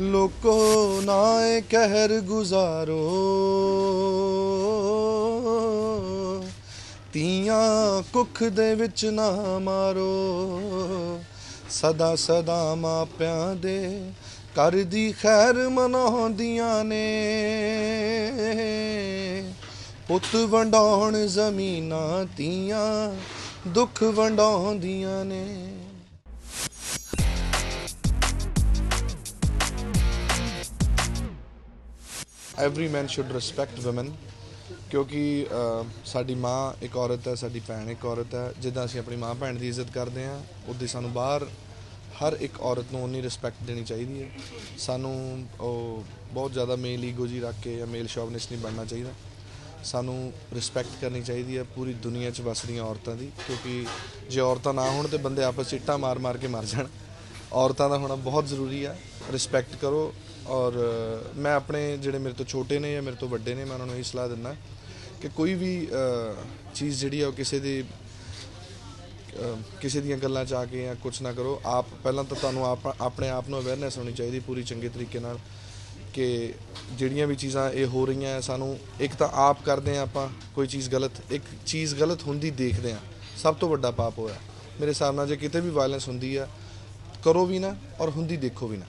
ਲੋਕੋ ਨਾਏ ਕਹਿਰ ਗੁਜ਼ਾਰੋ। ਤੀਆਂ ਕੁੱਖ ਦੇ ਵਿੱਚ ਨਾ ਮਾਰੋ। ਸਦਾ ਸਦਾ ਮਾਪਿਆਂ ਦੇ ਘਰ ਦੀ ਖੈਰ ਮਨਾਉਂਦੀਆਂ ਨੇ। ਪੁੱਤ ਵੰਡਾਉਣ ਜ਼ਮੀਨਾਂ ਤੀਆਂ, ਦੁੱਖ ਵੰਡਾਉਂਦੀਆਂ ਨੇ। Every man should respect woman ਕਿਉਂਕਿ ਸਾਡੀ ਮਾਂ ਇੱਕ ਔਰਤ ਹੈ ਸਾਡੀ ਭੈਣ ਇੱਕ ਔਰਤ ਹੈ ਜਿੱਦਾਂ ਅਸੀਂ ਆਪਣੀ ਮਾਂ ਭੈਣ ਦੀ ਇੱਜ਼ਤ ਕਰਦੇ ਹਾਂ ਉਦੋਂ ਸਾਨੂੰ ਬਾਹਰ ਹਰ ਇੱਕ ਔਰਤ ਨੂੰ ਉਨੀ ਰਿਸਪੈਕਟ ਦੇਣੀ ਚਾਹੀਦੀ ਹੈ ਸਾਨੂੰ ਉਹ ਬਹੁਤ ਜ਼ਿਆਦਾ ਮੇਲ ਈਗੋ ਜੀ ਰੱਖ ਕੇ ਜਾਂ ਮੇਲ ਸ਼ੋਵਨਿਸਟ ਨਹੀਂ ਬਣਨਾ ਚਾਹੀਦਾ ਸਾਨੂੰ ਰਿਸਪੈਕਟ ਕਰਨੀ ਚਾਹੀਦੀ ਹੈ ਪੂਰੀ ਦੁਨੀਆ 'ਚ ਵਸਦੀਆਂ ਔਰਤਾਂ ਦੀ ਕਿਉਂਕਿ ਜੇ ਔਰਤਾਂ ਨਾ ਹੋਣ ਤੇ ਬੰਦੇ ਆਪਸ 'ਚ ਇੱਟਾਂ ਮਾਰ ਮਾਰ ਕੇ ਮਰ ਜਾਣ ਔਰਤਾਂ ਦਾ ਹੋਣਾ ਬਹੁਤ ਜ਼ਰੂਰੀ ਆ। ਰਿਸਪੈਕਟ ਕਰੋ ਔਰ ਮੈਂ ਆਪਣੇ ਜਿਹੜੇ ਮੇਰੇ ਤੋਂ ਛੋਟੇ ਨੇ ਜਾਂ ਮੇਰੇ ਤੋਂ ਵੱਡੇ ਨੇ, ਮੈਂ ਉਹਨਾਂ ਨੂੰ ਇਹ ਸਲਾਹ ਦਿੰਦਾ ਕਿ ਕੋਈ ਵੀ ਚੀਜ਼ ਜਿਹੜੀ ਆ ਉਹ ਕਿਸੇ ਦੀ ਕਿਸੇ ਦੀਆਂ ਗੱਲਾਂ ਚ ਆ ਕੇ ਜਾਂ ਕੁਝ ਨਾ ਕਰੋ। ਆਪ, ਪਹਿਲਾਂ ਤਾਂ ਤੁਹਾਨੂੰ ਆਪ, ਆਪਣੇ ਆਪ ਨੂੰ ਅਵੇਅਰਨੈਸ ਹੋਣੀ ਚਾਹੀਦੀ ਪੂਰੀ ਚੰਗੇ ਤਰੀਕੇ ਨਾਲ ਕਿ ਜਿਹੜੀਆਂ ਵੀ ਚੀਜ਼ਾਂ ਇਹ ਹੋ ਰਹੀਆਂ ਹੈ ਸਾਨੂੰ ਇੱਕ ਤਾਂ ਆਪ ਕਰਦੇ ਆ ਆਪਾਂ ਕੋਈ ਚੀਜ਼ ਗਲਤ, ਇੱਕ ਚੀਜ਼ ਗਲਤ ਹੁੰਦੀ ਦੇਖਦੇ ਆ। ਸਭ ਤੋਂ ਵੱਡਾ ਪਾਪ ਹੋਇਆ। ਮੇਰੇ ਹਿਸਾਬ ਨਾਲ ਜੇ ਕਿਤੇ ਵੀ ਵਾਇਲੈਂਸ ਹੁੰਦੀ ਆ ਕਰੋ ਵੀ ਨਾ ਔਰ ਹੁੰਦੀ ਦੇਖੋ ਵੀ ਨਾ।